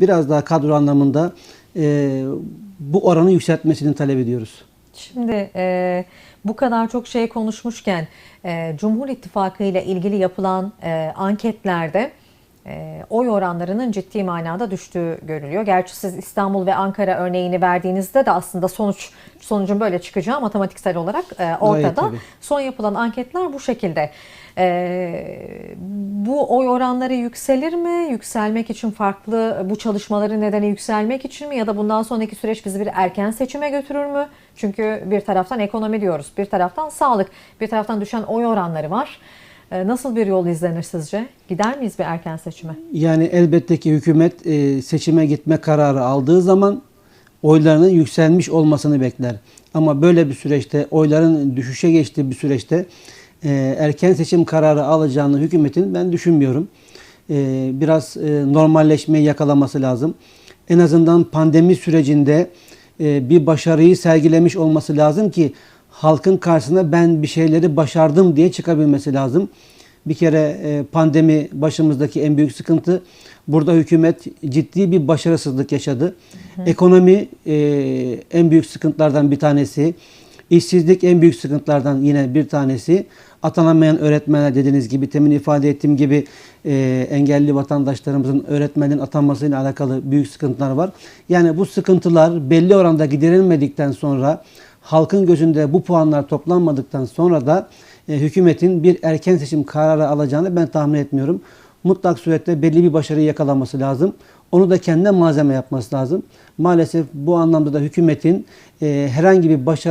biraz daha kadro anlamında e, bu oranı yükseltmesini talep ediyoruz. Şimdi e, bu kadar çok şey konuşmuşken e, Cumhur İttifakı ile ilgili yapılan e, anketlerde oy oranlarının ciddi manada düştüğü görülüyor. Gerçi siz İstanbul ve Ankara örneğini verdiğinizde de aslında sonuç sonucun böyle çıkacağı matematiksel olarak e, ortada. Son yapılan anketler bu şekilde. E, bu oy oranları yükselir mi? Yükselmek için farklı bu çalışmaların nedeni yükselmek için mi? Ya da bundan sonraki süreç bizi bir erken seçime götürür mü? Çünkü bir taraftan ekonomi diyoruz, bir taraftan sağlık, bir taraftan düşen oy oranları var. E, nasıl bir yol izlenir sizce? Gider miyiz bir erken seçime? Yani elbette ki hükümet e, seçime gitme kararı aldığı zaman oylarının yükselmiş olmasını bekler. Ama böyle bir süreçte oyların düşüşe geçtiği bir süreçte e, erken seçim kararı alacağını hükümetin ben düşünmüyorum. E, biraz normalleşmeyi yakalaması lazım. En azından pandemi sürecinde bir başarıyı sergilemiş olması lazım ki halkın karşısına ben bir şeyleri başardım diye çıkabilmesi lazım. Bir kere e, pandemi başımızdaki en büyük sıkıntı. Burada hükümet ciddi bir başarısızlık yaşadı. Ekonomi e, en büyük sıkıntılardan bir tanesi. İşsizlik en büyük sıkıntılardan yine bir tanesi. Atanamayan öğretmenler dediğiniz gibi, temin ifade ettiğim gibi e, engelli vatandaşlarımızın öğretmenin atanmasıyla alakalı büyük sıkıntılar var. Yani bu sıkıntılar belli oranda giderilmedikten sonra, halkın gözünde bu puanlar toplanmadıktan sonra da e, hükümetin bir erken seçim kararı alacağını ben tahmin etmiyorum. Mutlak surette belli bir başarıyı yakalaması lazım. Onu da kendine malzeme yapması lazım. Maalesef bu anlamda da hükümetin e, herhangi bir başarı